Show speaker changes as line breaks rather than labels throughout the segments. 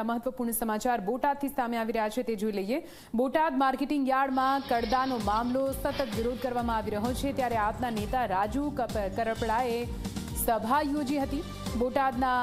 મહત્વપૂર્ણ સમાચાર બોટાદથી સામે આવી રહ્યા છે તે જોઈ લઈએ. બોટાદ માર્કેટિંગ યાર્ડમાં કડદાનો મામલો સતત વિરોધ કરવામાં આવી રહ્યો છે ત્યારે આપના નેતા રાજુ કરપડાએ સભા યોજી હતી. બોટાદના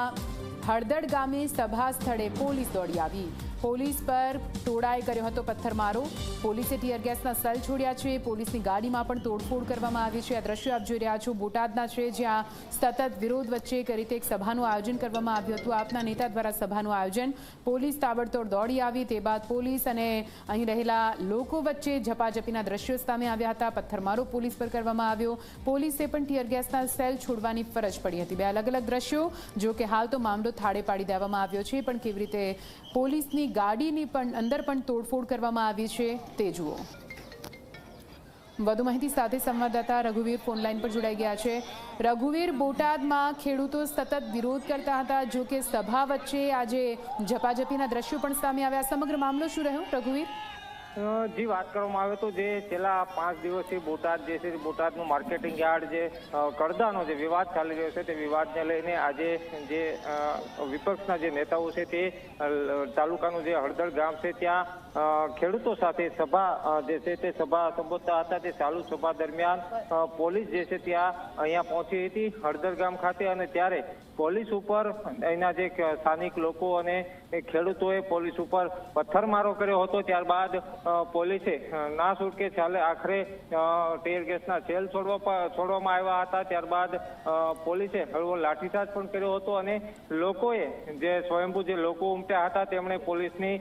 હળદડ ગામે સભા સ્થળે પોલીસ દોડી આવી. પોલીસ પર ટોળાએ કર્યો હતો પથ્થરમારો. પોલીસે ટીયર ગેસના સેલ છોડ્યા છે. પોલીસની ગાડીમાં પણ તોડફોડ કરવામાં આવી છે. આ દ્રશ્યો આપ જોઈ રહ્યા છો. બોટાદના છે, જ્યાં સતત વિરોધ વચ્ચે એક રીતે એક સભાનું આયોજન કરવામાં આવ્યું હતું. આપના નેતા દ્વારા સભાનું આયોજન પોલીસ તાબડતોડ દોડી આવી. તે બાદ પોલીસ અને અહીં રહેલા લોકો વચ્ચે ઝપાઝપીના દ્રશ્યો સામે આવ્યા હતા. પથ્થરમારો પોલીસ પર કરવામાં આવ્યો. પોલીસે પણ ટીયર ગેસના સેલ છોડવાની ફરજ પડી હતી. બે અલગ અલગ દ્રશ્યો, જો કે હાલ તો મામલો થાળે પાડી દેવામાં આવ્યો છે. પણ કેવી રીતે પોલીસની ગાડીની પણ અંદર પણ તોડફોડ કરવામાં આવી છે. તે જુઓ. વધુ માહિતી સાથે સંવાદદાતા રઘુવીર ફોનલાઈન પર જોડાઈ ગયા છે. રઘુવીર, બોટાદમાં ખેડૂતો સતત વિરોધ કરતા હતા, જો કે સભા વચ્ચે આજે ઝપાઝપીના દ્રશ્યો પણ સામે આવ્યા. સમગ્ર મામલો શું રહ્યો, રઘુવીર?
જી, વાત કરવામાં આવે તો જે છેલ્લા પાંચ દિવસથી બોટાદ જે છે, બોટાદનું માર્કેટિંગ યાર્ડ જે કરદાનો જે વિવાદ ચાલી રહ્યો છે, તે વિવાદને લઈને આજે જે વિપક્ષના જે નેતાઓ છે તે તાલુકાનું જે હળદળ ગામ છે, ત્યાં ખેડૂતો સાથે સભા જે છે તે સભા સંબોધતા હતા. તે ચાલુ સભા દરમિયાન પોલીસ જે છે ત્યાં અહીંયા પહોંચી હતી હળદર ગામ ખાતે અને ત્યારે પોલીસ ઉપર અહીંના જે સ્થાનિક લોકો અને ખેડૂતોએ પોલીસ ઉપર પથ્થરમારો કર્યો હતો. ત્યારબાદ પોલીસે ના છૂટકે ચાલે આખરે ટેર ગેસના સેલ છોડવા છોડવામાં આવ્યા હતા. ત્યારબાદ પોલીસે હળવો લાઠીચાર્જ પણ કર્યો હતો અને લોકોએ જે સ્વયંભૂ જે લોકો ઉમટ્યા હતા, તેમણે પોલીસની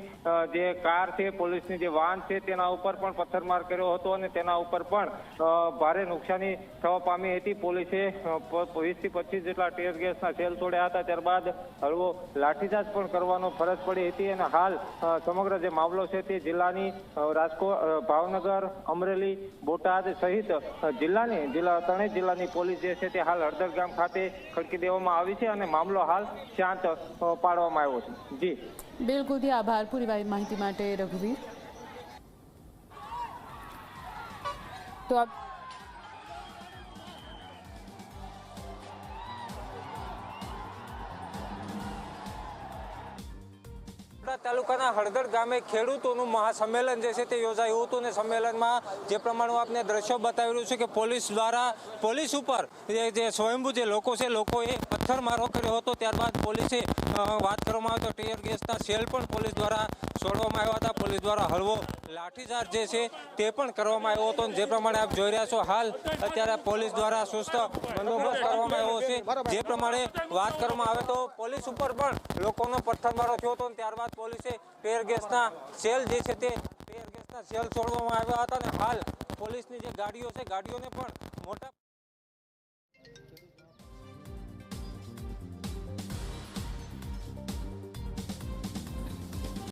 જે કાર છે, પોલીસની જે વાહન છે, તેના ઉપર પણ પથ્થરમાર કર્યો હતો અને તેના ઉપર પણ ભારે નુકસાની થવા પામી હતી. પોલીસે વીસથી પચીસ જેટલા ટેર ગેસના સેલ છોડ્યા હતા. ત્યારબાદ હળવો લાઠીચાર્જ પણ કરવાનો ફરજ પડી હતી અને હાલ સમગ્ર જે મામલો છે તે જિલ્લાની રાજકોટ ભાવનગર અમરેલી બોટાદ સહિત જિલ્લાની જિલ્લા ત્રણેય જિલ્લાની પોલીસ જે છે તે હાલ હળદર ગામ ખાતે ખડકી દેવામાં આવી છે અને મામલો હાલ શાંત પાડવામાં આવ્યો છે. જી.
બિલકુલથી આભાર. પૂરી માહિતી માટે રઘુવીર. તો આપ
બોટાદ તાલુકાના હળદર ગામે ખેડૂતોનું મહાસંમેલન જે છે તે યોજાયું હતું અને સંમેલનમાં જે પ્રમાણે આપને દ્રશ્યો બતાવી રહ્યું છે કે પોલીસ દ્વારા પોલીસ ઉપર જે સ્વયંભૂ જે લોકો છે, લોકોએ પથ્થરમારો કર્યો હતો. ત્યારબાદ પોલીસે વાત કરવામાં આવે તો ટીયર ગેસના સેલ પણ પોલીસ દ્વારા છોડવામાં આવ્યા હતા. પોલીસ દ્વારા હળવો લાઠીચાર્જ જે છે તે પણ કરવામાં આવ્યો હતો. જે પ્રમાણે આપ જોઈ રહ્યા છો હાલ અત્યારે પોલીસ દ્વારા સુસ્ત બંદોબસ્ત કરવામાં આવ્યો છે. જે પ્રમાણે વાત કરવામાં આવે તો પોલીસ ઉપર પણ લોકોનો પથ્થરમારો થયો હતો. ત્યારબાદ પોલીસે ટેર ગેસના સેલ જે છે તે ટેર ગેસના સેલ છોડવામાં આવ્યા હતા. અને હાલ પોલીસની જે ગાડીઓ છે ગાડીઓને પણ મોટા